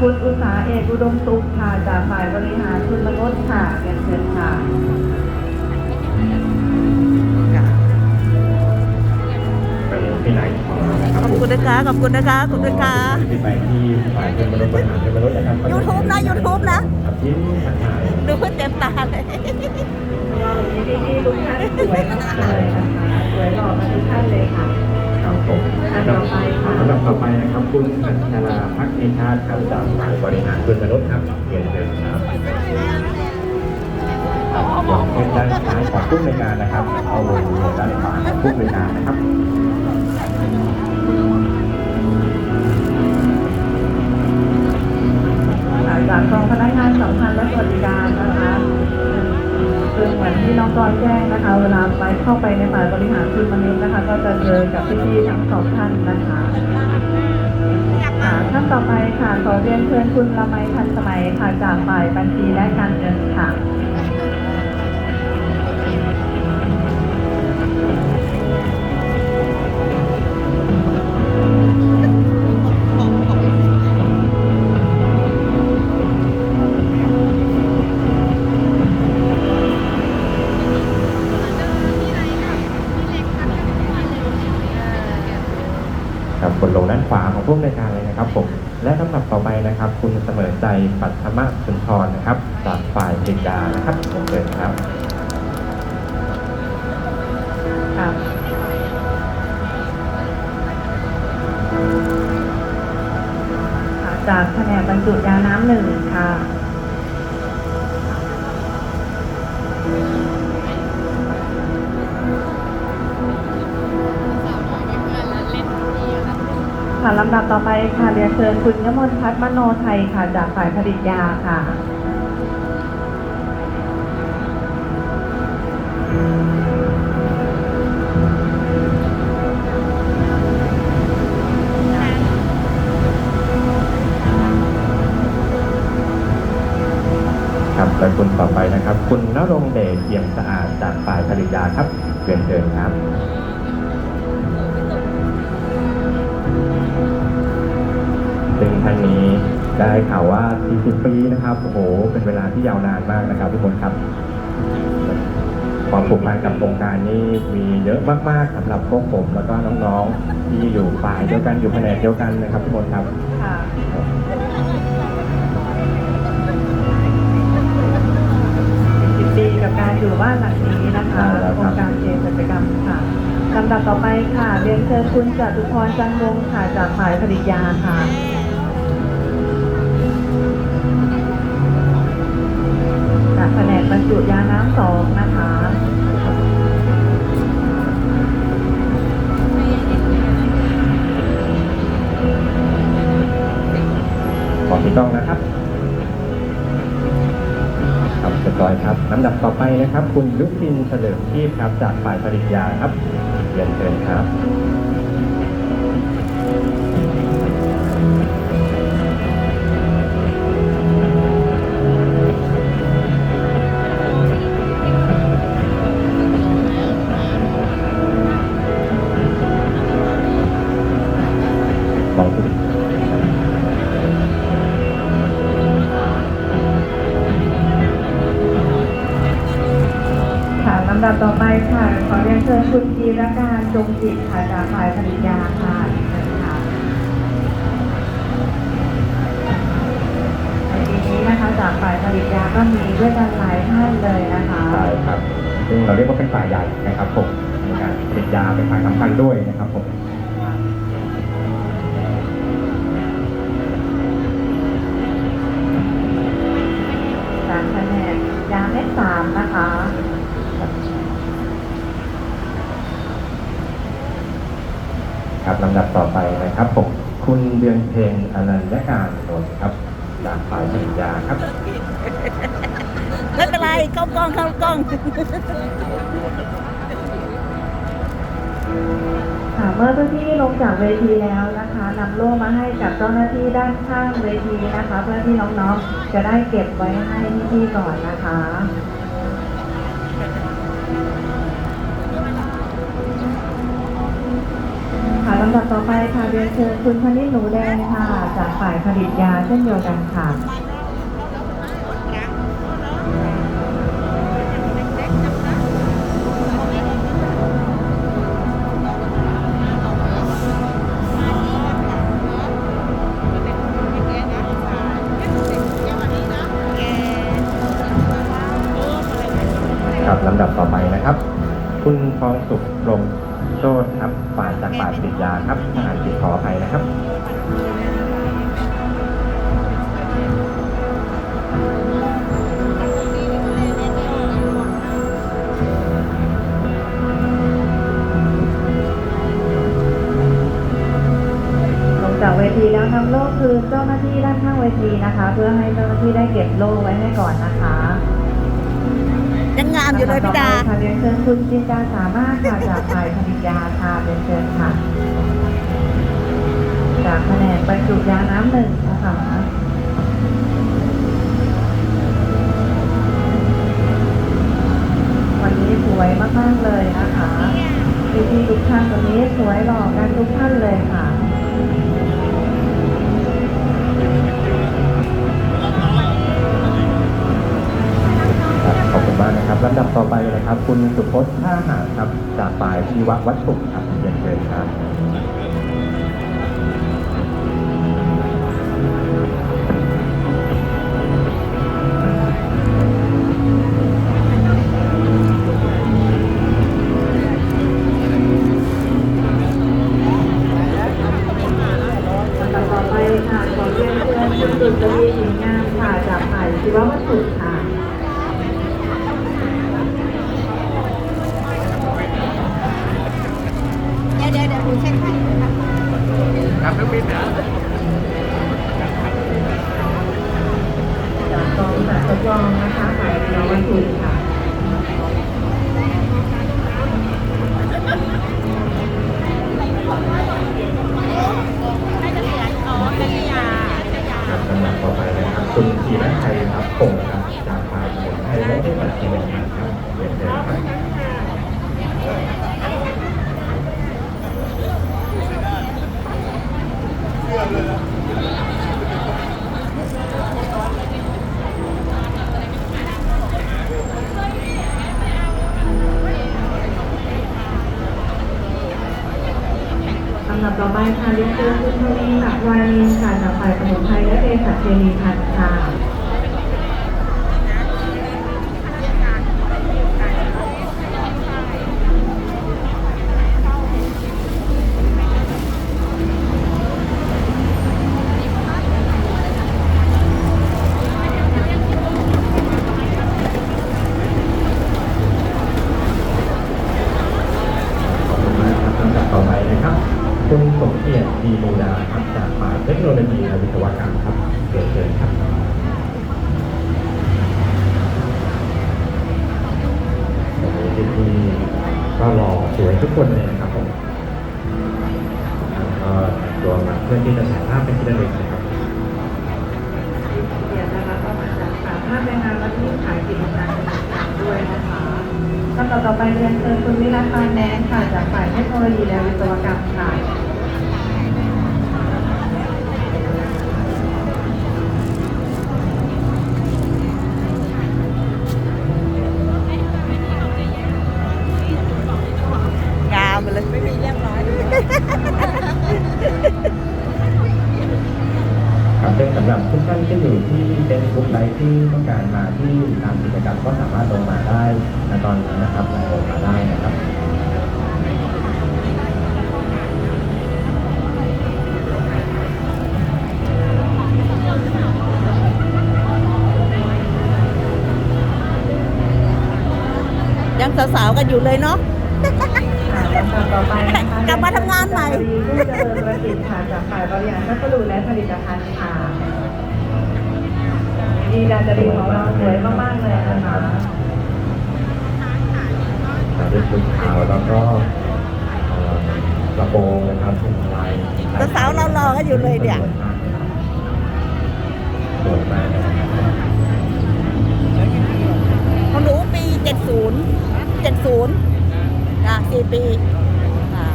ต่อไปค่ะคุณอุตสาเอกอุดมสุขค่ะจากฝ่ายบริหารคุณมนุษย์ค่ะเรียนเชิญค่ะไปที่ไหนของเรานะคขรับอบคุณนะคะขอบคุณนะคะขอบคุณนะคะที่ไปที่ฝ่ายเป็นมนุษย์บริหารเป็นมนุษย์นะครับ YouTube นะ YouTube นะครับยิ้มทักทายดูเพื่อเต็มตาเลยพี่พี่ๆทุกท่านสวยมากเลยนะคะสวยหล่อมาทุกท่านเลยค่ะ ครับผมท่านต่อไปค่ะลำดับต่อไปนะครับคุณอัญชาลาพักเอชาติครับจากฝ่ายบริหารเป็นมนุษย์ครับเรียนเชิญครับเป็นด้านซ้ายของผู้บริการนะครับ เอาลงด้านขวาของผู้บริการนะครับค่ะจากกองพนักงานสัมพันธ์และสวัสดิการนะคะคือ น้องกรแจ้งนะคะ เวลาไปเข้าไปในฝ่ายบริหารคืนวันนี้นะคะ ก็จะเจอกับพี่ๆทั้งสองท่านนะคะค่ะท่านต่อไปค่ะขอเรียนเชิญคุณละไมทันสมัยค่ะจากฝ่ายบัญชีและการเงินค่ะานขวาของผู้บริการเลยนะครับผมและลำดับต่อไปนะครับ คุณเสมอใจปัทมะสุนทรนะครับจากฝ่ายบริการนะครับผมเชิญครับจากแผนกบรรจุยาน้ำหนึ่งค่ะ ลำดับต่อไปค่ะเรียนเชิญคุณยมนพัฒน์มโนไทยค่ะ จากฝ่ายผลิตยาค่ะครับและคุณต่อไปนะครับ คุณนรงเดชเอี่ยมสะอาดจากฝ่ายผลิตยาครับเรียนเชิญครับ งท่านนี้ได้ข่าวว่า 40 ปีนะครับ โอ้โห เป็นเวลาที่ยาวนานมากนะครับทุกคนครับ ความผูกพันกับโครงการนี้มีเยอะมากๆสำหรับพวกผมแล้วก็น้องๆ ที่อยู่ฝ่ายเดียวกันอยู่แผนกเดียวกันนะครับทุกคนครับค่ะสิบปีกับการอยู่บ้านหลังนี้นะคะใช่แล้วโคครรับงการเจกิจกรรมค่ะลำดับต่อไปค่ะ เรียนเชิญคุณจตุพรจันทร์วงศ์ค่ะจากฝ่ายผลิตยาค่ะ แผนกบรรจุยาน้ำสองนะคะขอที่ต้องนะครับ ครับเรียบร้อยครับลำดับต่อไปนะครับ คุณลุพินเฉลิมชีพครับจากฝ่ายผลิตยาครับเรียนเชิญครับ จิตค่ะจากฝ่ายผลิตยาค่ะเชิญค่ะในปีนี้นะคะจากฝ่ายผลิตยาก็มีด้วยกันหลายท่านเลยนะคะใช่ครับ ซึ่งเราเรียกว่าเป็นฝ่ายใหญ่นะครับผมในการผลิตยาเป็นฝ่ายสำคัญด้วยนะครับผม ครับลำดับต่อไปนะครับผมคุณเดือนเพลงอนันยการนนท์ครับจากฝ่ายผลิตยาครับไม่เป็นไรเข้ากล้องเข้ากล้องค่ะเมื่อพี่ๆลงจากเวทีแล้วนะคะนำโล่มาให้กับเจ้าหน้าที่ด้านข้างเวทีนะคะ เพื่อที่น้องๆจะได้เก็บไว้ให้พี่ๆก่อนนะคะ ค่ะลำดับต่อไปค่ะเรียนเชิญคุณพนิษฐ์หนูแดงค่ะ จากฝ่ายผลิตยาเช่นเดียวกันค่ะ โชตครับฝ่าจากฝ่าปิตยาครับทหารติดขออภัยนะครับลงจากเวทีแล้วนำโล่คืนเจ้าหน้าที่ด้านข้างเวทีนะคะ เพื่อให้เจ้าหน้าที่ได้เก็บโล่ไว้ให้ก่อนนะคะ ยังงามอยู่เลยพี่ดาค่ะเรียนเชิญคุณจินดาสามารถค่ะจากฝ่ายผลิตยาค่ะเรียนเชิญค่ะ จากแผนกบรรจุยาน้ำหนึ่งนะคะวันนี้สวยมากๆเลยนะคะพี่ๆทุกท่านวันนี้สวยหล่อกันทุกท่านเลยค่ะ บ้างนะครับลำดับต่อไปนะครับ คุณสุพจน์ท่าหาครับจากฝ่ายชีววัตถุครับเรียนเชิญครับ ครับคุณธีรชัยครับพงศ์ครับจากฝ่ายสมุนไพรและที่ปัจจัยครับเรียนเชิญครับลำดับต่อไปค่ะเรียนเชิญคุณทวีศักดิ์วานินค่ะจากฝ่ายสมุนไพรและเภสัชเคมีพันธ์ค่ะ ขอบคุณมากครับลำดับต่อไปนะครับ คุณสมเกียรติาครับจากฝ่ายเทคโนโลยีและวิศวกรรมครับเรียนเชิญครับวันนี้พี่ก็รอสวยทุกคนเลยนะครับผมแล้วก็ตัวมาเพื่อที่จะถ่ายภาพเป็นที่ระลึกนะครับเรียนนะคะก็มาจากสามารถในงานและที่ขายกิจการต่างๆด้วยนะคะลำดับต่อไปเรียนเชิญคุณวิรัตปานแนนค่ะจากฝ่ายเทคโนโลยีและวิศวกรรมค่ะ ทุกท่านที่อยู่ที่เป็นกลุ่มใดที่ต้องการมาที่ทำกิจกรรมก็สามารถลงมาได้ในตอนนี้นะครับลงมาได้นะครับยังสาวๆกันอยู่เลยเนาะค่ะลำดับต่อไปนะคะกลับมาทำงานใหม่ผู้เจริญธุรกิจค่ะจากฝ่ายบริหารพัสดุและผลิตภัณฑ์ค่ะ ดีดาจรีของเราสวยมากๆเลยนะคะใส่ด้วยชุดขาวแล้วก็เอ่อกระโปรงนะครับเป็นลายสาวๆเรารอกันอยู่เลยเนี่ยสวยมากนะครับของหนูปี 70 70อะ4ปีอ่า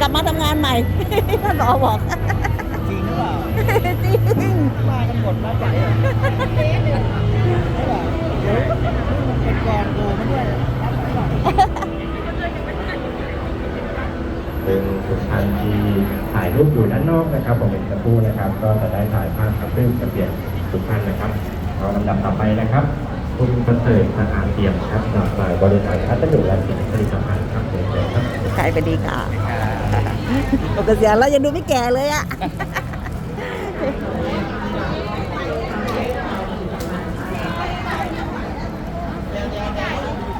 กลับมาทำงานใหม่ ท่านรอบอก จริงหรือเปล่าจริง มากันหมดมาใจอะใช่ป่ะเดี๋ยวมันเป็นกองดูมาด้วยซึ่งทุกท่านที่ถ่ายรูปอยู่ด้านนอกนะครับผมเป็นสักครู่นะครับ ก็จะได้ถ่ายภาพครับซึ่งจะเปลี่ยนทุกท่านนะครับเอาลำดับต่อไปนะครับ คุณประเสริฐสะอาดเปี่ยมครับจากฝ่ายบริหารพัสดุและสินผลิตภัณฑ์ครับเชิญเลยครับ ใครไปดีค่ะ ปกยแล้วยังดูไม่แก่เลยอะ